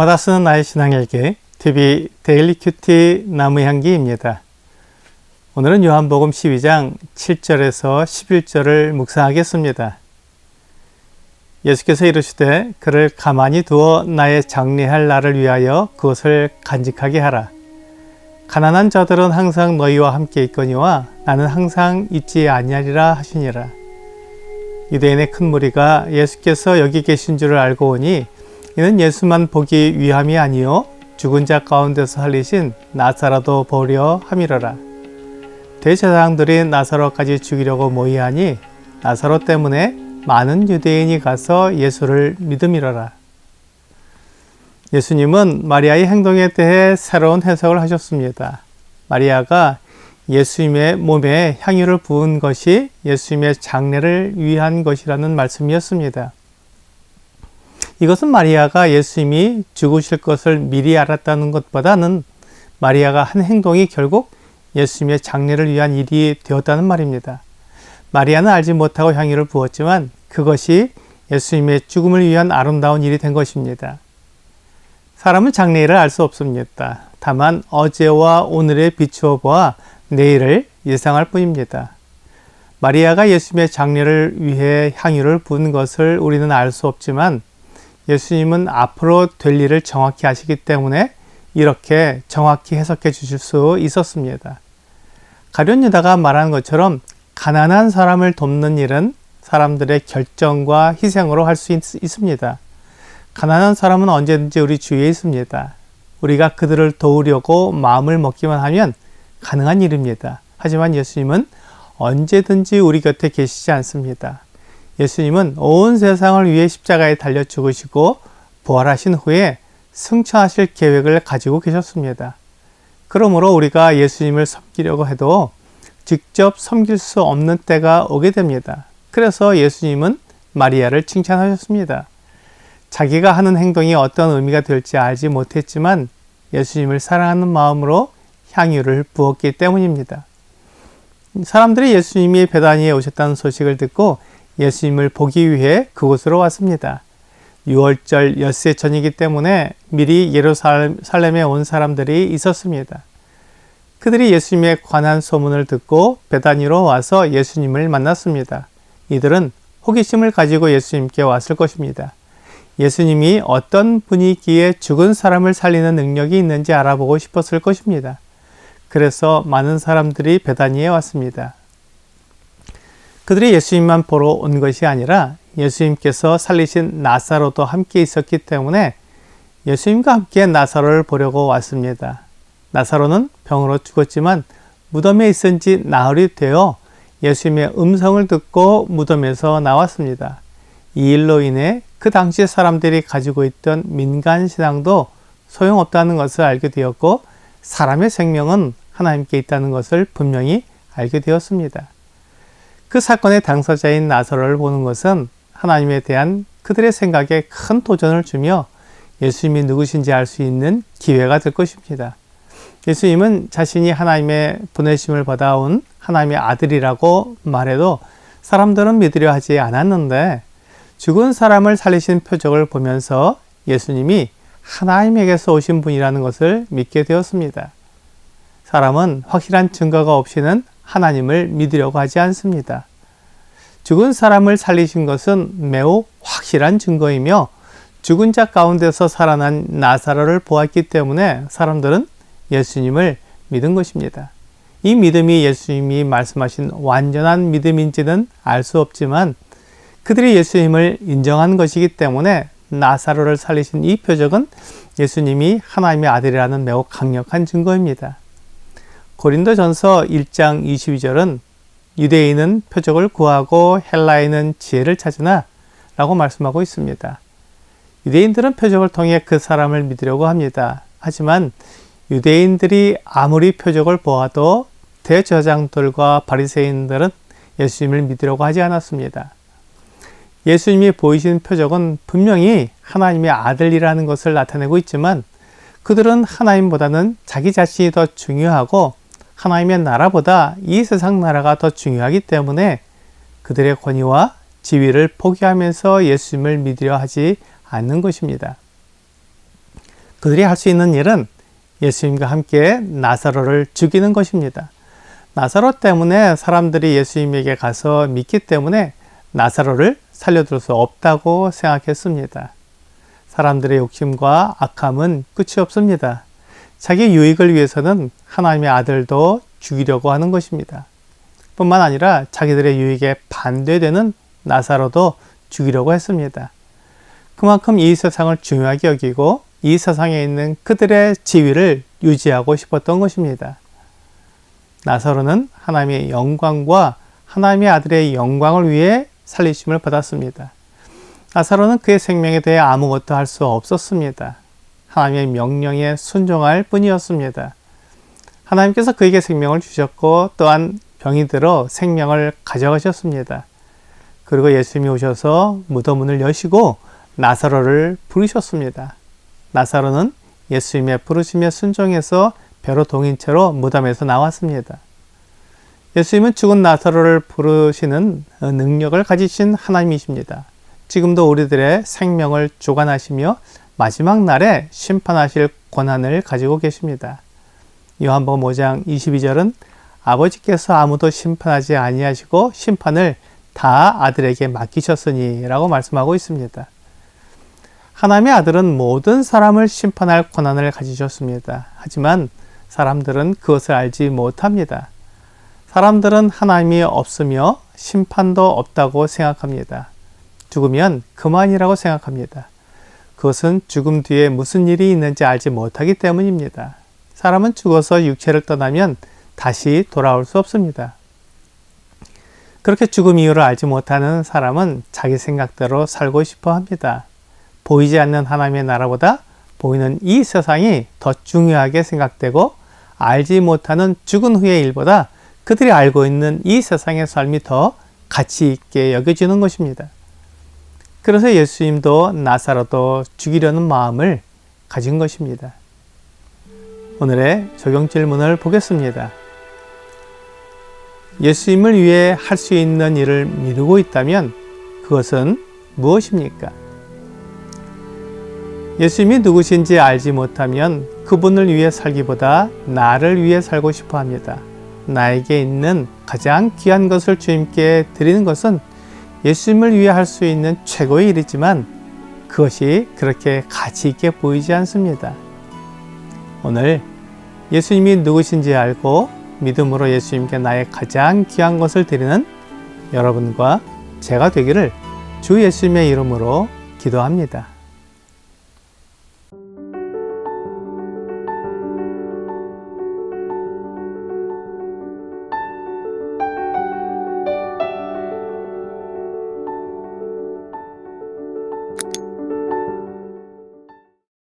주마다 쓰는 나의 신앙일기 TV 데일리 큐티 나무향기입니다. 오늘은 요한복음 12장 7절에서 11절을 묵상하겠습니다. 예수께서 이르시되 그를 가만히 두어 나의 장례할 날을 위하여 그것을 간직하게 하라. 가난한 자들은 항상 너희와 함께 있거니와 나는 항상 있지 아니하리라 하시니라. 유대인의 큰 무리가 예수께서 여기 계신 줄을 알고 오니 이는 예수만 보기 위함이 아니요 죽은 자 가운데서 살리신 나사로도 보려 함이러라. 대제사장들이 나사로까지 죽이려고 모이하니 나사로 때문에 많은 유대인이 가서 예수를 믿음이러라. 예수님은 마리아의 행동에 대해 새로운 해석을 하셨습니다. 마리아가 예수님의 몸에 향유를 부은 것이 예수님의 장례를 위한 것이라는 말씀이었습니다. 이것은 마리아가 예수님이 죽으실 것을 미리 알았다는 것보다는 마리아가 한 행동이 결국 예수님의 장례를 위한 일이 되었다는 말입니다. 마리아는 알지 못하고 향유를 부었지만 그것이 예수님의 죽음을 위한 아름다운 일이 된 것입니다. 사람은 장래일을 알 수 없습니다. 다만 어제와 오늘의 비추어 보아 내일을 예상할 뿐입니다. 마리아가 예수님의 장례를 위해 향유를 부은 것을 우리는 알 수 없지만 예수님은 앞으로 될 일을 정확히 아시기 때문에 이렇게 정확히 해석해 주실 수 있었습니다. 가룟 유다가 말한 것처럼 가난한 사람을 돕는 일은 사람들의 결정과 희생으로 할 수 있습니다. 가난한 사람은 언제든지 우리 주위에 있습니다. 우리가 그들을 도우려고 마음을 먹기만 하면 가능한 일입니다. 하지만 예수님은 언제든지 우리 곁에 계시지 않습니다. 예수님은 온 세상을 위해 십자가에 달려 죽으시고 부활하신 후에 승천하실 계획을 가지고 계셨습니다. 그러므로 우리가 예수님을 섬기려고 해도 직접 섬길 수 없는 때가 오게 됩니다. 그래서 예수님은 마리아를 칭찬하셨습니다. 자기가 하는 행동이 어떤 의미가 될지 알지 못했지만 예수님을 사랑하는 마음으로 향유를 부었기 때문입니다. 사람들이 예수님이 베다니에 오셨다는 소식을 듣고 예수님을 보기 위해 그곳으로 왔습니다. 6월절 엿새 전이기 때문에 미리 예루살렘에 온 사람들이 있었습니다. 그들이 예수님에 관한 소문을 듣고 베다니로 와서 예수님을 만났습니다. 이들은 호기심을 가지고 예수님께 왔을 것입니다. 예수님이 어떤 분이기에 죽은 사람을 살리는 능력이 있는지 알아보고 싶었을 것입니다. 그래서 많은 사람들이 베다니에 왔습니다. 그들이 예수님만 보러 온 것이 아니라 예수님께서 살리신 나사로도 함께 있었기 때문에 예수님과 함께 나사로를 보려고 왔습니다. 나사로는 병으로 죽었지만 무덤에 있은 지 나흘이 되어 예수님의 음성을 듣고 무덤에서 나왔습니다. 이 일로 인해 그 당시 사람들이 가지고 있던 민간 신앙도 소용없다는 것을 알게 되었고 사람의 생명은 하나님께 있다는 것을 분명히 알게 되었습니다. 그 사건의 당사자인 나사로를 보는 것은 하나님에 대한 그들의 생각에 큰 도전을 주며 예수님이 누구신지 알 수 있는 기회가 될 것입니다. 예수님은 자신이 하나님의 보내심을 받아온 하나님의 아들이라고 말해도 사람들은 믿으려 하지 않았는데 죽은 사람을 살리신 표적을 보면서 예수님이 하나님에게서 오신 분이라는 것을 믿게 되었습니다. 사람은 확실한 증거가 없이는 하나님을 믿으려고 하지 않습니다. 죽은 사람을 살리신 것은 매우 확실한 증거이며 죽은 자 가운데서 살아난 나사로를 보았기 때문에 사람들은 예수님을 믿은 것입니다. 이 믿음이 예수님이 말씀하신 완전한 믿음인지는 알 수 없지만 그들이 예수님을 인정한 것이기 때문에 나사로를 살리신 이 표적은 예수님이 하나님의 아들이라는 매우 강력한 증거입니다. 고린도전서 1장 22절은 유대인은 표적을 구하고 헬라인은 지혜를 찾으나 라고 말씀하고 있습니다. 유대인들은 표적을 통해 그 사람을 믿으려고 합니다. 하지만 유대인들이 아무리 표적을 보아도 대저장들과 바리새인들은 예수님을 믿으려고 하지 않았습니다. 예수님이 보이신 표적은 분명히 하나님의 아들이라는 것을 나타내고 있지만 그들은 하나님보다는 자기 자신이 더 중요하고 하나님의 나라보다 이 세상 나라가 더 중요하기 때문에 그들의 권위와 지위를 포기하면서 예수님을 믿으려 하지 않는 것입니다. 그들이 할 수 있는 일은 예수님과 함께 나사로를 죽이는 것입니다. 나사로 때문에 사람들이 예수님에게 가서 믿기 때문에 나사로를 살려둘 수 없다고 생각했습니다. 사람들의 욕심과 악함은 끝이 없습니다. 자기 유익을 위해서는 하나님의 아들도 죽이려고 하는 것입니다. 뿐만 아니라 자기들의 유익에 반대되는 나사로도 죽이려고 했습니다. 그만큼 이 세상을 중요하게 여기고 이 세상에 있는 그들의 지위를 유지하고 싶었던 것입니다. 나사로는 하나님의 영광과 하나님의 아들의 영광을 위해 살리심을 받았습니다. 나사로는 그의 생명에 대해 아무것도 할 수 없었습니다. 하나님의 명령에 순종할 뿐이었습니다. 하나님께서 그에게 생명을 주셨고 또한 병이 들어 생명을 가져가셨습니다. 그리고 예수님이 오셔서 무덤문을 여시고 나사로를 부르셨습니다. 나사로는 예수님의 부르심에 순종해서 배로 동인 채로 무덤에서 나왔습니다. 예수님은 죽은 나사로를 부르시는 능력을 가지신 하나님이십니다. 지금도 우리들의 생명을 주관하시며 마지막 날에 심판하실 권한을 가지고 계십니다. 요한복음 5장 22절은 아버지께서 아무도 심판하지 아니하시고 심판을 다 아들에게 맡기셨으니라고 말씀하고 있습니다. 하나님의 아들은 모든 사람을 심판할 권한을 가지셨습니다. 하지만 사람들은 그것을 알지 못합니다. 사람들은 하나님이 없으며 심판도 없다고 생각합니다. 죽으면 그만이라고 생각합니다. 그것은 죽음 뒤에 무슨 일이 있는지 알지 못하기 때문입니다. 사람은 죽어서 육체를 떠나면 다시 돌아올 수 없습니다. 그렇게 죽음 이유를 알지 못하는 사람은 자기 생각대로 살고 싶어 합니다. 보이지 않는 하나님의 나라보다 보이는 이 세상이 더 중요하게 생각되고 알지 못하는 죽은 후의 일보다 그들이 알고 있는 이 세상의 삶이 더 가치 있게 여겨지는 것입니다. 그래서 예수님도 나사로도 죽이려는 마음을 가진 것입니다. 오늘의 적용 질문을 보겠습니다. 예수님을 위해 할 수 있는 일을 미루고 있다면 그것은 무엇입니까? 예수님이 누구신지 알지 못하면 그분을 위해 살기보다 나를 위해 살고 싶어 합니다. 나에게 있는 가장 귀한 것을 주님께 드리는 것은 예수님을 위해 할 수 있는 최고의 일이지만 그것이 그렇게 가치 있게 보이지 않습니다. 오늘 예수님이 누구신지 알고 믿음으로 예수님께 나의 가장 귀한 것을 드리는 여러분과 제가 되기를 주 예수님의 이름으로 기도합니다.